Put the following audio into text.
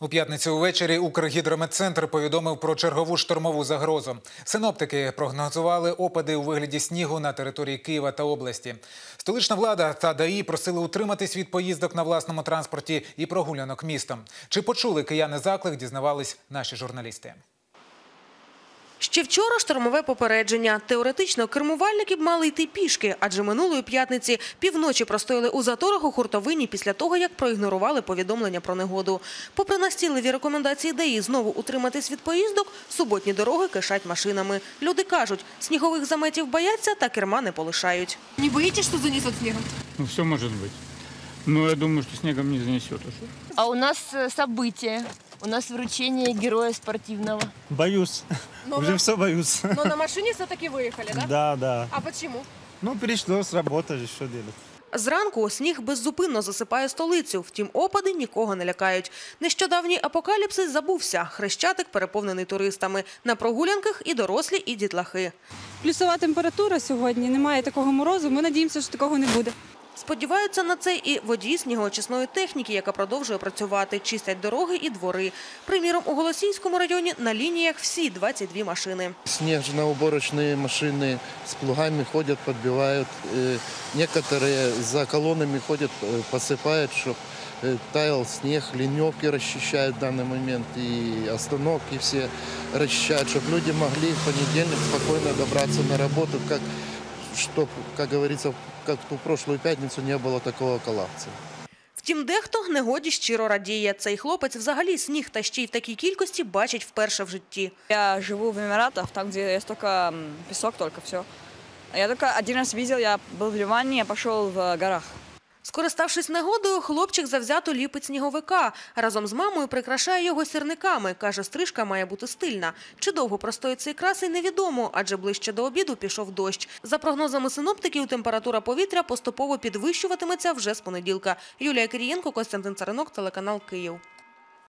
У п'ятницю увечері Укргідрометцентр повідомив про чергову штормову загрозу. Синоптики прогнозували опади у вигляді снігу на території Києва та області. Столична влада та ДАІ просили утриматись від поїздок на власному транспорті і прогулянок містом. Чи почули кияни заклик, дізнавались наші журналісти. Ще вчора штормове попередження. Теоретично кермувальники б мали йти пішки, адже минулої п'ятниці півночі простояли у заторах у хуртовині після того, як проігнорували повідомлення про негоду. Попри настійливі рекомендації ДАІ знову утриматись від поїздок, суботні дороги кишать машинами. Люди кажуть, снігових заметів бояться та керма не полишають. Не боитесь, что занесет снегом? Ну, все может быть. Но я думаю, что снегом не занесет уже. А у нас э, событие. У нас вручение героя спортивного. Боюсь. Но Уже на- все боюсь. Но на машине все-таки выехали, да? Да, да. А почему? Ну, пришлось работать, что делать. Зранку сніг беззупинно засипає столицю, втім опади нікого не лякають. Нещодавній апокаліпсис забувся. Хрещатик переповнений туристами. На прогулянках і дорослі, і дітлахи. Плюсова температура сьогодні, немає такого морозу. Ми надіємося, що такого не буде. Сподіваються на це і водії снігоочисної техніки, яка продовжує працювати, чистять дороги і двори. Приміром, у Голосіївському районі на лініях всі 22 машини. Снежно-уборочные машины с плугами ходят, подбивают. Э, Некоторые за колоннами ходят, э, посыпают, чтобы таял снег, леневки расчищают в данный момент и остановки все расчищают, чтобы люди могли в понедельник спокойно добраться на работу, как, чтоб, как говорится, как в ту прошлую пятницу не было такого коллапса. Втім, дехто негоді щиро радіє. Цей хлопець взагалі сніг та ще й в такій кількості бачить вперше в житті. Я живу в Эмиратах, там, где есть только м, песок, только все. Я только один раз видел, я был в Ливане, я пошел в горах. Скориставшись негодою, хлопчик завзято ліпить сніговика. Разом з мамою прикрашає його сірниками. Каже, стрижка має бути стильна. Чи довго простоїть цей красий, невідомо, адже ближче до обіду пішов дощ. За прогнозами синоптиків, температура повітря поступово підвищуватиметься вже з понеділка. Юлія Кирієнко, Костянтин Царинок, телеканал Київ.